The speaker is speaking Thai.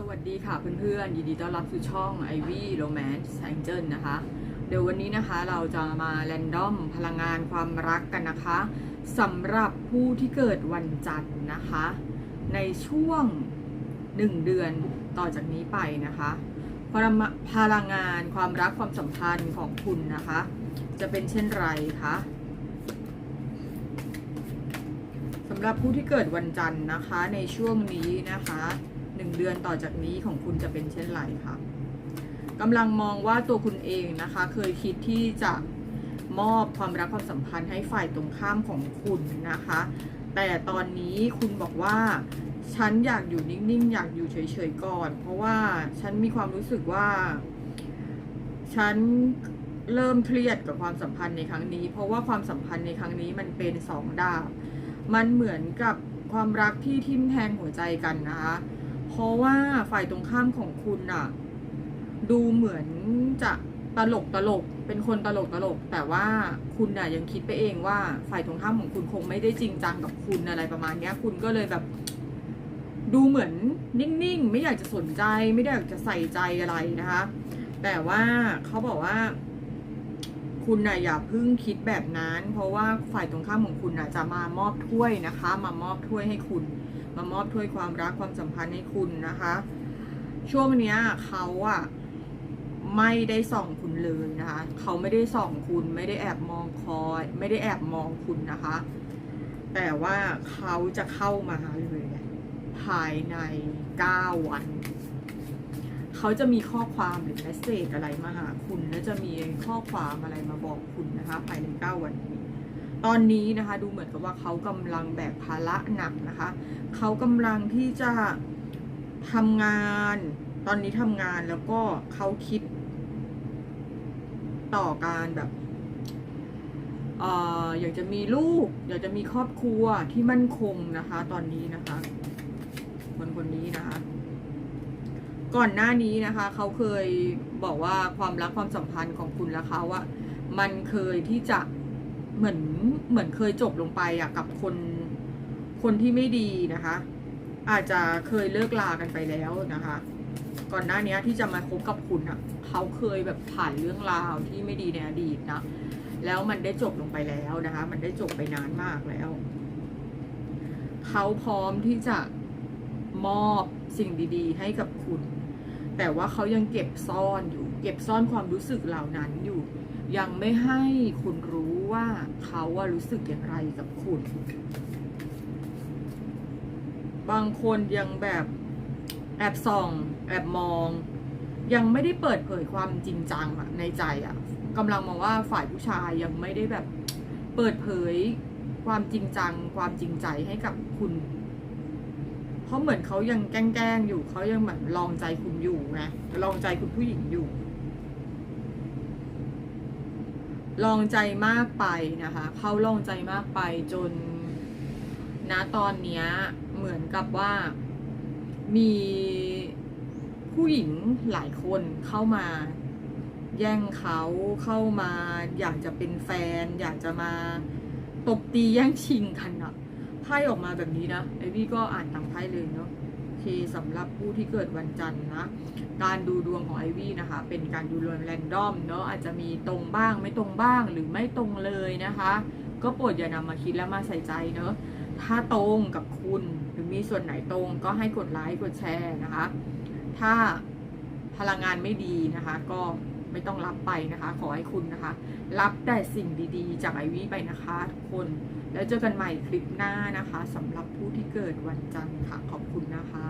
สวัสดีค่ะเพื่อนๆยินดีต้อนรับสู่ช่อง Ivy Romance Angel นะคะ เดี๋ยววันนี้นะคะเราจะมาแรนดอมพลังงานความรักกันนะคะสำหรับผู้ที่เกิดวันจันทร์นะคะ ในช่วง 1 เดือนต่อจากนี้ไปนะคะพลังพลังงานความรักความสัมพันธ์ของคุณนะคะ จะเป็นเช่นไรคะสำหรับผู้ที่เกิดวันจันทร์นะคะในช่วงนี้นะคะ หนึ่งเดือนต่อจากนี้ของคุณจะเป็นเช่นไรคะกำลังมองว่าตัวคุณเองนะคะ เคยคิดที่จะมอบความรักความสัมพันธ์ให้ฝ่ายตรงข้ามของคุณนะคะ แต่ตอนนี้คุณบอกว่าฉันอยากอยู่นิ่งๆ อยากอยู่เฉยๆก่อน เพราะว่าฉันมีความรู้สึกว่า ฉันเริ่มเครียดกับความสัมพันธ์ในครั้งนี้ เพราะว่าความสัมพันธ์ในครั้งนี้มันเป็นสองดาบ มันเหมือนกับความรักที่ทิ่มแทงหัวใจกันนะคะ เพราะว่าฝ่ายตรงข้ามของคุณอะดูเหมือนจะตลกตลก เป็นคนตลกตลก แต่ว่าคุณน่ะยังคิดไปเองว่าฝ่ายตรงข้ามของคุณคงไม่ได้จริงจังกับคุณอะไรประมาณเนี้ย คุณก็เลยแบบ ดูเหมือนนิ่งๆ ไม่อยากจะสนใจ ไม่ได้อยากจะใส่ใจอะไรนะคะ แต่ว่าเขาบอกว่า คุณน่ะอย่าเพิ่งคิดแบบนั้น เพราะว่าฝ่ายตรงข้ามของคุณน่ะจะมามอบถ้วยนะคะ มามอบถ้วยให้คุณ มามอบถ้วยความรักความสัมพันธ์ให้คุณนะคะ ช่วงเนี้ยเขาอะไม่ได้ส่องคุณเลยนะคะ เขาไม่ได้ส่องคุณไม่ได้แอบมองคอย ไม่ได้แอบมองคุณนะคะ แต่ว่าเขาจะเข้ามาเลยภายใน 9 วัน เขาจะมีข้อความหรือเมสเซจอะไรมาหาคุณ แล้วจะมีข้อความอะไรมาบอกคุณนะคะ ภายใน 9 วันนี้ ตอนนี้นะคะดูเหมือนกับว่าเขากำลังแบกภาระหนักนะคะ เขากำลังที่จะทำงาน ตอนนี้ทำงานแล้วก็เขาคิด ต่อการแบบเอ่ออยากจะมีลูก อยากจะมีครอบครัวที่มั่นคงนะคะ ตอนนี้นะคะ คนคนนี้นะคะ ก่อนหน้านี้นะคะ เขาเคยบอกว่าความรักความสัมพันธ์ของคุณและเขาอะมันเคยที่จะ เหมือนเหมือนเคยจบลงไปอะกับคนคนที่ไม่ดีนะคะ อาจจะเคยเลิกลากันไปแล้วนะคะ ก่อนหน้านี้ที่จะมาคบกับคุณอะเขาเคยแบบผ่านเรื่องราวที่ไม่ดีในอดีตนะแล้วมันได้จบลงไปแล้วนะคะ มันได้จบไปนานมากแล้วเขาพร้อมที่จะมอบสิ่งดี ๆ ให้กับคุณ แต่ว่าเขายังเก็บซ่อนอยู่ เก็บซ่อนความรู้สึกเหล่านั้นอยู่ ยังไม่ให้คุณรู้ว่าเขาว่ารู้สึกอย่างไรกับคุณ บางคนยังแบบแอบส่อง แอบมอง ยังไม่ได้เปิดเผยความจริงจังอะในใจอะกำลังมองว่าฝ่ายผู้ชายยังไม่ได้แบบเปิดเผยความจริงจัง ความจริงใจให้กับคุณ เพราะเหมือนเขายังแกล้งๆอยู่เขายังเหมือนลองใจคุณอยู่ไงลองใจคุณผู้หญิงอยู่ ลองใจมากไปนะคะ เขาลองใจมากไปจนณตอนเนี้ยเหมือนกับว่ามีผู้หญิงหลายคนเข้ามาแย่งเขาเข้ามา อยากจะเป็นแฟน อยากจะมาตบตีแย่งชิงกันอะไพ่ออกมาแบบนี้นะไอวี่ก็อ่านตามไพ่เลยเนาะ เคสำหรับผู้ที่เกิดวันจันทร์นะ การดูดวงของไอวี่นะคะ เป็นการดูดวงแรนดอมเนาะอาจจะมีตรงบ้างไม่ตรงบ้างหรือไม่ตรงเลยนะคะ ก็โปรดอย่านำมาคิดและมาใส่ใจเนาะถ้าตรงกับคุณหรือมีส่วนไหนตรงก็ให้กดไลค์กดแชร์นะคะ ถ้าพลังงานไม่ดีนะคะ ก็ ไม่ต้องรับไปนะคะ ขอให้คุณนะคะ รับแต่สิ่งดีๆ จากไอวี่ไปนะคะทุกคน แล้วเจอกันใหม่คลิปหน้านะคะสำหรับผู้ที่เกิดวันจันทร์ค่ะ ขอบคุณนะคะ